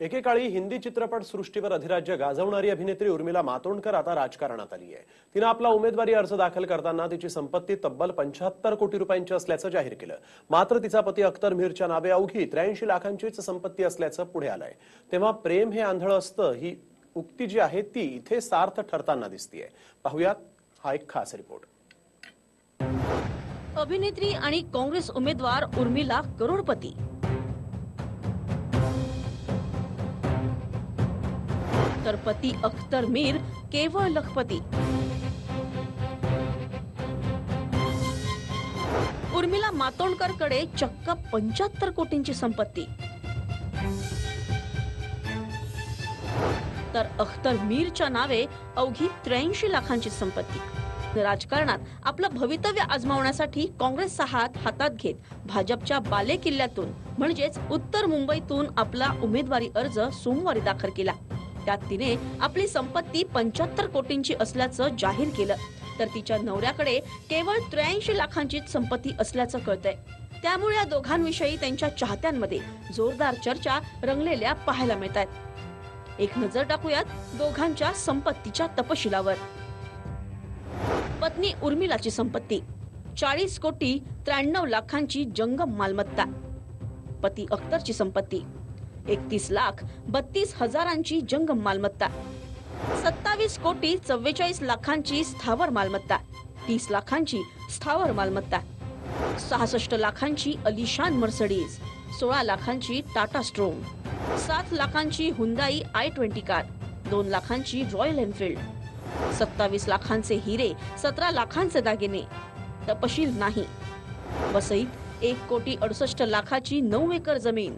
एकेकाळी हिंदी चित्रपट सृष्टीवर अधिराज्य गाजवणारी अभिनेत्री उर्मिला मातोंडकर आता राजकारणात आली आहे. तिनं आपला उमेदवारी अर्ज दाखल करताना तिची संपत्ती तब्बल पंच्याहत्तर कोटी रुपयांची असल्याचं जाहीर केलं. मात्र तिचा पती अख्तर मीरच्या नावे अवघी त्र्याऐंशी लाखांचीच संपत्ती असल्याचं पुढे आलंय. तेव्हा प्रेम हे आंधळ असतं ही उक्ती जी आहे ती इथे सार्थ ठरताना दिसतीये. पाहुयात हा एक खास रिपोर्ट. अभिनेत्री आणि काँग्रेस उमेदवार उर्मिला करोडपती. तर पती अख्तर मीर केवळ लखपती. उर्मिला मातोंडकरकडे चक्क पंच्याहत्तर कोटींची संपत्ती. तर अख्तर मीरच्या नावे अवघी त्र्याऐंशी लाखांची संपत्ती. राजकारणात आपलं भवितव्य आजमावण्यासाठी काँग्रेसचा हात हातात घेत भाजपच्या बाले किल्ल्यातून म्हणजेच उत्तर मुंबईतून आपला उमेदवारी अर्ज सोमवारी दाखल केला. त्यात तिने आपली संपत्ती पंच्याहत्तर कोटींची असल्याचं जाहीर केलं. तर तिच्या नवऱ्याकडे केवळ त्र्याऐंशी लाखांचीच संपत्ती असल्याचं कळतंय. त्यामुळे या दोघांविषयी त्यांच्या चाहत्यांमध्ये जोरदार चर्चा रंगलेल्या पाहायला मिळत आहेत एक नजर टाकूयात दोघांच्या संपत्तीच्या तपशिलावर. पत्नी उर्मिलाची संपत्ती चाळीस कोटी त्र्याण्णव लाखांची जंगम मालमत्ता. पती अख्तरची संपत्ती एकतीस लाख बत्तीस हजारांची जंगम मालमत्ता. सत्तावीस कोटी चव्वेचाळीस लाखांची स्थावर मालमत्ता. तीस लाखांची स्थावर मालमत्ता. सहासष्ट लाखांची अलिशान मर्सडीज. सोळा लाखांची टाटा स्ट्रोम. सात लाखांची हुंदाई आय ट्वेंटी कार. दोन लाखांची रॉयल एनफिल्ड. सत्तावीस लाखांचे हिरे सतरा लाखांचे दागिने. तपशील नाही. वसईत एक कोटी अडुसष्ट लाखाची नऊ एकर जमीन.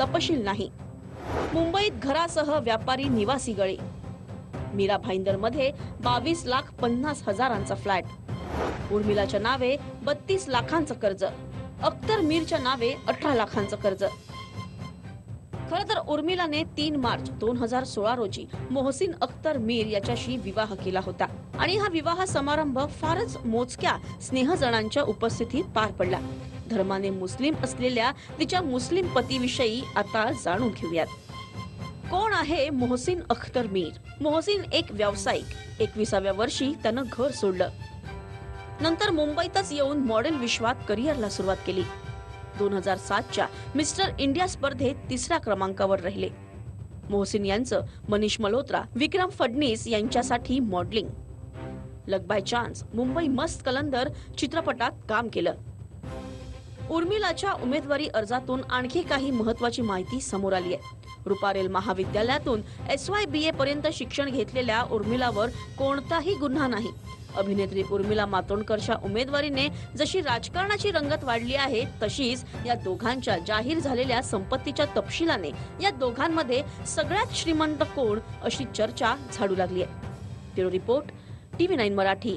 तपशील नाही. मुंबईत घरासह व्यापारी निवासी गळे. मीरा भाईंदरमध्ये बावीस लाख पन्नास हजारांचा फ्लॅट. उर्मिलाच्या नावे बत्तीस लाखांचं कर्ज. अख्तर मीरच्या नावे अठरा लाखांचं कर्ज. खर तर उर्मिलाने तीन मार्च दोन हजार सोळा रोजी मोहसिन अख्तर मीर याच्याशी विवाह केला होता. आणि हा विवाह समारंभ फारच मोजक्या स्नेहजणांच्या उपस्थितीत पार पडला. धर्माने मुस्लिम असलेल्या तिच्या मुस्लिम पतीविषयी आता जाणून घेऊयात. कोण आहे मोहसिन अख्तर मीर? मोहसिन एक व्यावसायिक. एकविसाव्या वर्षी त्यानं घर सोडलं. नंतर मुंबईतच येऊन मॉडेल विश्वात करिअरला सुरुवात केली. दोन हजार सातच्या मिस्टर इंडिया स्पर्धेत तिसऱ्या क्रमांकावर राहिले. मोहसिन यांचं मनीष मल्होत्रा विक्रम फडणीस यांच्यासाठी मॉडेलिंग. लग बाय चान्स मुंबई मस्त कलंदर चित्रपटात काम केलं. उर्मिलाच्या उमेदवारी अर्जातून आणखी काही महत्वाची माहिती समोर आली आहे. रुपारेल महाविद्यालयातून एस वाय बी ए पर्यंत शिक्षण घेतलेल्या उर्मिलावर कोणताही गुन्हा नाही. अभिनेत्री उर्मिला मातोंडकरच्या उमेदवारीने जशी राजकारणाची रंगत वाढली आहे तशीच या दोघांच्या जाहीर झालेल्या संपत्तीच्या तपशिलाने या दोघांमध्ये सगळ्यात श्रीमंत कोण अशी चर्चा झाडू लागली आहे. Bureau report TV nine Marathi.